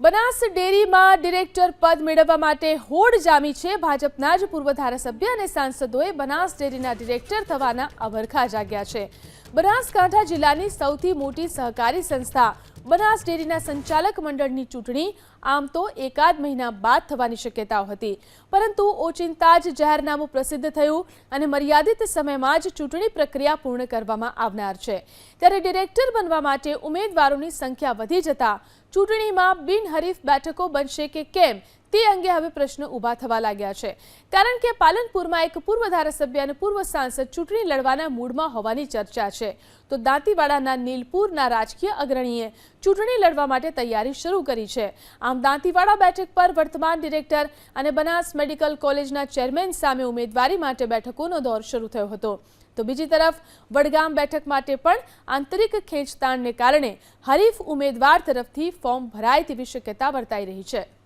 બનાસ ડેરીમાં ડિરેક્ટર પદ મેળવવા માટે હોડ જામી છે. ભાજપના જ પૂર્વ ધારાસભ્ય અને સાંસદોએ બનાસ ડેરીના ડિરેક્ટર થવાના અભરખા જાગ્યા છે. બનાસકાંઠા જિલ્લાની સૌથી મોટી સહકારી સંસ્થા બનાસ ડેરીના સંચાલક મંડળની ચૂંટણી આમ તો એકાદ મહિના બાદ થવાની શક્યતાઓ હતી. પરંતુ ઓચિંતા જ જાહેરનામું પ્રસિદ્ધ થયું અને મર્યાદિત સમયમાં જ ચૂંટણી પ્રક્રિયા પૂર્ણ કરવામાં આવનાર છે. ત્યારે ડિરેક્ટર બનવા માટે ઉમેદવારોની સંખ્યા વધી જતા ચૂંટણીમાં બિનહરીફ બેઠકો બનશે કે કેમ તે અંગે હવે પ્રશ્નો ઊભા થવા લાગ્યા છે. કારણ કે પાલનપુરમાં એક પૂર્વ ધારાસભ્ય અને પૂર્વ સાંસદ ચૂંટણી લડવાના મૂડમાં હોવાની ચર્ચા છે. તો દાંતીવાડાના નીલપુરના રાજકીય અગ્રણીએ ચૂંટણી લડવા માટે તૈયારી શરૂ કરી છે. આમ દાંતીવાડા બેઠક પર વર્તમાન ડિરેક્ટર અને બનાસ મેડિકલ કોલેજના ચેરમેન સામે ઉમેદવારી માટે બેઠકોનો દોર શરૂ થયો હતો. તો બીજી તરફ, વડગામ બેઠક માટે પણ આંતરિક ખેંચતાણને કારણે હરીફ ઉમેદવાર તરફથી ફોર્મ ભરાય તેવી શક્યતા વર્તાઈ રહી છે.